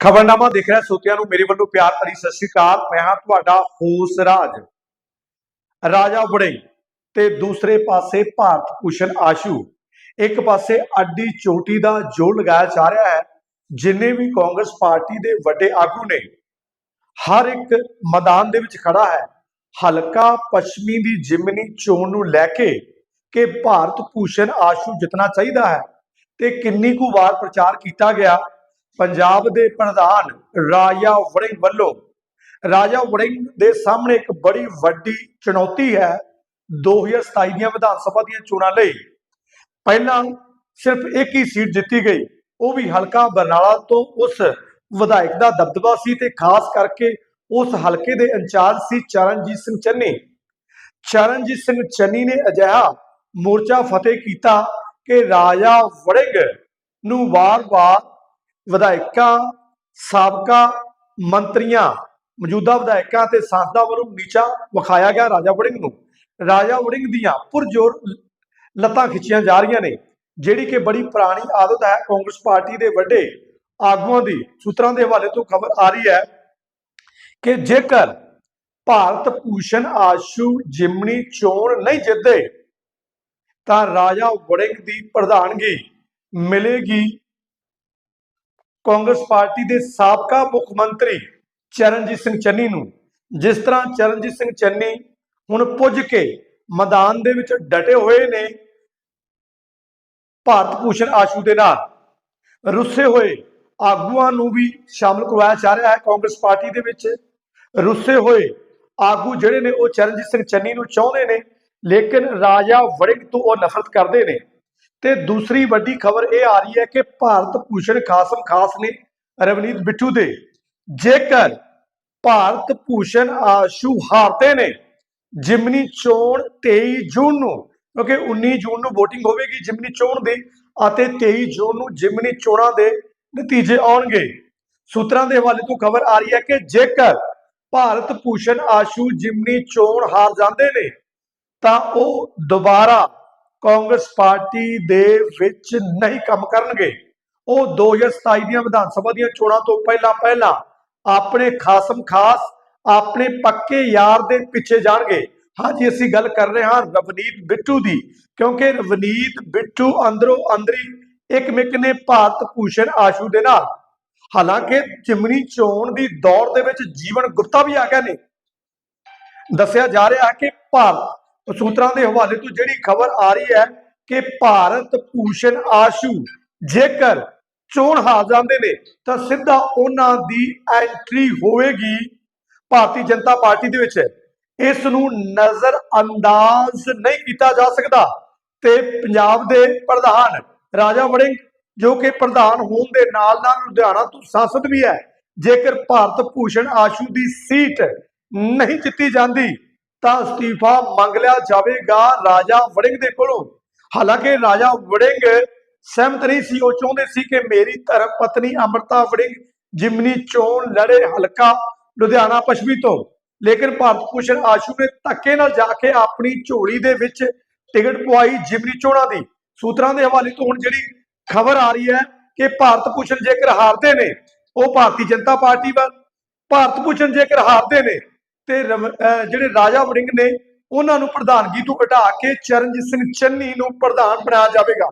ਖਬਰਨਾਮਾ ਦੇਖ ਰਿਹਾ ਸੋਤਿਆਂ ਨੂੰ, ਮੇਰੇ ਵੱਲੋਂ ਪਿਆਰ ਭਰੀ ਸਤਿ ਸ਼੍ਰੀ ਅਕਾਲ। ਮੈਂ ਹਾਂ ਤੁਹਾਡਾ ਹੋਸ ਰਾਜ। ਰਾਜਾ ਵੜਿੰਗ ਤੇ ਦੂਸਰੇ ਪਾਸੇ ਭਾਰਤ ਭੂਸ਼ਣ ਆਸ਼ੂ। ਇੱਕ ਪਾਸੇ ਅੱਡੀ ਚੋਟੀ ਦਾ ਜੋੜ ਲਗਾਇਆ ਜਾ ਰਿਹਾ ਹੈ, ਜਿੰਨੇ ਵੀ ਕਾਂਗਰਸ ਪਾਰਟੀ ਦੇ ਵੱਡੇ ਆਗੂ ਨੇ, ਹਰ ਇੱਕ ਮੈਦਾਨ ਦੇ ਵਿੱਚ ਖੜਾ ਹੈ। ਹਲਕਾ ਪੱਛਮੀ ਦੀ ਜਿਮਨੀ ਚੋਣ ਨੂੰ ਲੈ ਕੇ ਕਿ ਭਾਰਤ ਭੂਸ਼ਣ ਆਸ਼ੂ ਜਿੱਤਣਾ ਚਾਹੀਦਾ ਹੈ ਤੇ ਕਿੰਨੀ ਕੁ ਵਾਰ ਪ੍ਰਚਾਰ ਕੀਤਾ ਗਿਆ ਪੰਜਾਬ ਦੇ ਪ੍ਰਧਾਨ ਰਾਜਾ ਵੜਿੰਗ ਵੱਲੋਂ, ਰਾਜਾ ਵੜਿੰਗ ਦੇ ਸਾਹਮਣੇ ਇੱਕ ਬੜੀ ਵੱਡੀ ਚੁਣੌਤੀ ਹੈ 2027 ਦੀਆਂ ਵਿਧਾਨ ਸਭਾ ਦੀਆਂ ਚੋਣਾਂ ਲਈ। ਪਹਿਲਾਂ ਸਿਰਫ ਇੱਕ ਹੀ ਸੀਟ ਜਿੱਤੀ ਗਈ, ਉਹ ਵੀ ਹਲਕਾ ਬਰਨਾਲਾ ਤੋਂ ਉਸ ਵਿਧਾਇਕ ਦਾ ਦਬਦਬਾ ਸੀ ਤੇ ਖਾਸ ਕਰਕੇ ਉਸ ਹਲਕੇ ਦੇ ਇੰਚਾਰਜ ਸੀ ਚਰਨਜੀਤ ਸਿੰਘ ਚੰਨੀ। ਚਰਨਜੀਤ ਸਿੰਘ ਚੰਨੀ ਨੇ ਅਜਿਹਾ ਮੋਰਚਾ ਫਤਿਹ ਕੀਤਾ ਕਿ ਰਾਜਾ ਵੜਿੰਗ ਨੂੰ ਵਾਰ-ਵਾਰ ਵਿਧਾਇਕਾਂ, ਸਾਬਕਾ ਮੰਤਰੀਆਂ, ਮੌਜੂਦਾ ਵਿਧਾਇਕਾਂ ਤੇ ਸੰਸਦਾਂ ਵੱਲੋਂ ਨੀਚਾ ਵਿਖਾਇਆ ਗਿਆ ਰਾਜਾ ਵੜਿੰਗ ਨੂੰ। ਰਾਜਾ ਵੜਿੰਗ ਦੀਆਂ ਪੁਰਜੋਰ ਲੱਤਾਂ ਖਿੱਚੀਆਂ ਜਾ ਰਹੀਆਂ ਨੇ, ਜਿਹੜੀ ਕਿ ਬੜੀ ਪੁਰਾਣੀ ਆਦਤ ਹੈ ਕਾਂਗਰਸ ਪਾਰਟੀ ਦੇ ਵੱਡੇ ਆਗੂਆਂ ਦੀ। ਸੂਤਰਾਂ ਦੇ ਹਵਾਲੇ ਤੋਂ ਖਬਰ ਆ ਰਹੀ ਹੈ ਕਿ ਜੇਕਰ ਭਾਰਤ ਭੂਸ਼ਣ ਆਸ਼ੂ ਜਿਮਣੀ ਚੋਣ ਨਹੀਂ ਜਿੱਤੇ ਤਾਂ ਰਾਜਾ ਵੜਿੰਗ ਦੀ ਪ੍ਰਧਾਨਗੀ ਮਿਲੇਗੀ ਕਾਂਗਰਸ ਪਾਰਟੀ ਦੇ ਸਾਬਕਾ ਮੁੱਖ ਮੰਤਰੀ ਚਰਨਜੀਤ ਸਿੰਘ ਚੰਨੀ ਨੂੰ, ਜਿਸ ਤਰ੍ਹਾਂ ਚਰਨਜੀਤ ਸਿੰਘ ਚੰਨੀ ਹੁਣ ਪੁੱਜ ਕੇ ਮੈਦਾਨ ਦੇ ਵਿੱਚ ਡਟੇ ਹੋਏ ਨੇ ਭਾਰਤ ਭੂਸ਼ਣ ਆਸ਼ੂ ਦੇ ਨਾਲ, ਰੁੱਸੇ ਹੋਏ ਆਗੂਆਂ ਨੂੰ ਵੀ ਸ਼ਾਮਲ ਕਰਵਾਇਆ ਜਾ ਰਿਹਾ ਹੈ ਕਾਂਗਰਸ ਪਾਰਟੀ ਦੇ ਵਿੱਚ, ਰੁੱਸੇ ਹੋਏ ਆਗੂ ਜਿਹੜੇ ਨੇ ਉਹ ਚਰਨਜੀਤ ਸਿੰਘ ਚੰਨੀ ਨੂੰ ਚਾਹੁੰਦੇ ਨੇ, ਲੇਕਿਨ ਰਾਜਾ ਵੜਿੰਗ ਤੋਂ ਉਹ ਨਫ਼ਰਤ ਕਰਦੇ ਨੇ। ਤੇ ਦੂਸਰੀ ਵੱਡੀ ਖਬਰ ਇਹ ਆ ਰਹੀ ਹੈ ਕਿ ਭਾਰਤ ਭੂਸ਼ਣ ਖਾਸਮ ਖਾਸ ਨੇ ਰਵਨੀਤ ਬਿੱਟੂ ਦੇ। ਜੇਕਰ ਭਾਰਤ ਭੂਸ਼ਣ ਆਸ਼ੂ ਹਾਰਦੇ ਨੇ ਜਿਮਨੀ ਚੋਣ 23 ਜੂਨ ਨੂੰ, ਕਿਉਂਕਿ 19 ਜੂਨ ਨੂੰ VOTING ਹੋਵੇਗੀ ਜਿਮਨੀ ਚੋਣ ਦੀ ਅਤੇ 23 ਜੂਨ ਨੂੰ ਜਿਮਨੀ ਚੋਣਾਂ ਦੇ ਨਤੀਜੇ ਆਉਣਗੇ। ਸੂਤਰਾਂ ਦੇ ਹਵਾਲੇ ਤੋਂ ਖਬਰ ਆ ਰਹੀ ਹੈ ਕਿ ਜੇਕਰ ਭਾਰਤ ਭੂਸ਼ਣ ਆਸ਼ੂ ਜਿਮਨੀ ਚੋਣ ਹਾਰ ਜਾਂਦੇ ਨੇ, ਤਾਂ ਉਹ ਦੁਬਾਰਾ ਕਾਂਗਰਸ ਪਾਰਟੀ ਦੇ ਵਿੱਚ ਨਹੀਂ ਕੰਮ ਕਰਨਗੇ। ਉਹ 2027 ਦੀਆਂ ਵਿਧਾਨ ਸਭਾ ਦੀਆਂ ਚੋਣਾਂ ਤੋਂ ਪਹਿਲਾਂ ਪਹਿਲਾਂ ਆਪਣੇ ਖਾਸਮ ਖਾਸ, ਆਪਣੇ ਪੱਕੇ ਯਾਰ ਦੇ ਪਿੱਛੇ ਜਾਣਗੇ। ਹਾਂਜੀ ਅਸੀਂ ਗੱਲ ਕਰ ਰਹੇ ਹਾਂ ਰਵਨੀਤ ਬਿੱਟੂ ਦੀ, ਕਿਉਂਕਿ ਰਵਨੀਤ ਬਿੱਟੂ ਅੰਦਰੋਂ ਅੰਦਰੀ ਇੱਕ ਮਿਕ ਨੇ ਭਾਰਤ ਭੂਸ਼ਣ ਆਸ਼ੂ ਦੇ ਨਾਲ। ਹਾਲਾਂਕਿ ਚਿਮਨੀ ਚੋਣ ਦੀ ਦੌੜ ਦੇ ਵਿੱਚ ਜੀਵਨ ਗੁਪਤਾ ਵੀ ਆ ਗਿਆ ਨੇ। ਦੱਸਿਆ ਜਾ ਰਿਹਾ ਹੈ ਕਿ ਭਾਰਤ ਸੂਤਰਾਂ ਦੇ ਹਵਾਲੇ ਤੋਂ ਜਿਹੜੀ ਖਬਰ ਆ ਰਹੀ ਹੈ ਕਿ ਭਾਰਤ ਭੂਸ਼ਣ ਆਸ਼ੂ ਜੇਕਰ ਚੋਣ ਹਾਰ ਜਾਂਦੇ ਨੇ, ਤਾਂ ਸਿੱਧਾ ਉਹਨਾਂ ਦੀ ਐਂਟਰੀ ਹੋਵੇਗੀ ਭਾਰਤੀ ਜਨਤਾ ਪਾਰਟੀ ਦੇ ਵਿੱਚ। ਇਸ ਨੂੰ ਨਜ਼ਰ ਅੰਦਾਜ਼ ਨਹੀਂ ਕੀਤਾ ਜਾ ਸਕਦਾ। ਤੇ ਪੰਜਾਬ ਦੇ ਪ੍ਰਧਾਨ ਰਾਜਾ ਵੜਿੰਗ, ਜੋ ਕਿ ਪ੍ਰਧਾਨ ਹੋਣ ਦੇ ਨਾਲ ਨਾਲ ਲੁਧਿਆਣਾ ਤੋਂ ਸੰਸਦ ਵੀ ਹੈ, ਜੇਕਰ ਭਾਰਤ ਭੂਸ਼ਣ ਆਸ਼ੂ ਦੀ ਸੀਟ ਨਹੀਂ ਜਿੱਤੀ ਜਾਂਦੀ ਤਾਂ ਅਸਤੀਫਾ ਮੰਗ ਲਿਆ ਜਾਵੇਗਾ ਰਾਜਾ ਵੜਿੰਗ ਦੇ ਕੋਲੋਂ। ਹਾਲਾਂਕਿ ਰਾਜਾ ਵੜਿੰਗ ਸਹਿਮਤ ਨਹੀਂ ਸੀ, ਉਹ ਚਾਹੁੰਦੇ ਸੀ ਕਿ ਮੇਰੀ ਧਰਮ ਪਤਨੀ ਅਮਰਤਾ ਵੜਿੰਗ ਜਿਮਨੀ ਚੋਣ ਲੜੇ ਹਲਕਾ ਲੁਧਿਆਣਾ ਪੱਛਮੀ ਤੋਂ। ਲੇਕਿਨ ਭਾਰਤ ਭੂਸ਼ਣ ਆਸ਼ੂ ਨੇ ਧੱਕੇ ਨਾਲ ਜਾ ਕੇ ਆਪਣੀ ਝੋਲੀ ਦੇ ਵਿੱਚ ਟਿਕਟ ਪਵਾਈ ਜਿਮਨੀ ਚੋਣਾਂ ਦੀ। ਸੂਤਰਾਂ ਦੇ ਹਵਾਲੇ ਤੋਂ ਹੁਣ ਜਿਹੜੀ ਖਬਰ ਆ ਰਹੀ ਹੈ ਕਿ ਭਾਰਤ ਭੂਸ਼ਣ ਜੇਕਰ ਹਾਰਦੇ ਨੇ, ਉਹ ਭਾਰਤੀ ਜਨਤਾ ਪਾਰਟੀ ਵੱਲ, ਭਾਰਤ ਭੂਸ਼ਣ ਜੇਕਰ ਹਾਰਦੇ ਨੇ ਤੇ ਰਵ- ਜਿਹੜੇ ਰਾਜਾ ਵੜਿੰਗ ਨੇ, ਉਹਨਾਂ ਨੂੰ ਪ੍ਰਧਾਨਗੀ ਤੋਂ ਹਟਾ ਕੇ ਚਰਨਜੀਤ ਸਿੰਘ ਚੰਨੀ ਨੂੰ ਪ੍ਰਧਾਨ ਬਣਾਇਆ ਜਾਵੇਗਾ।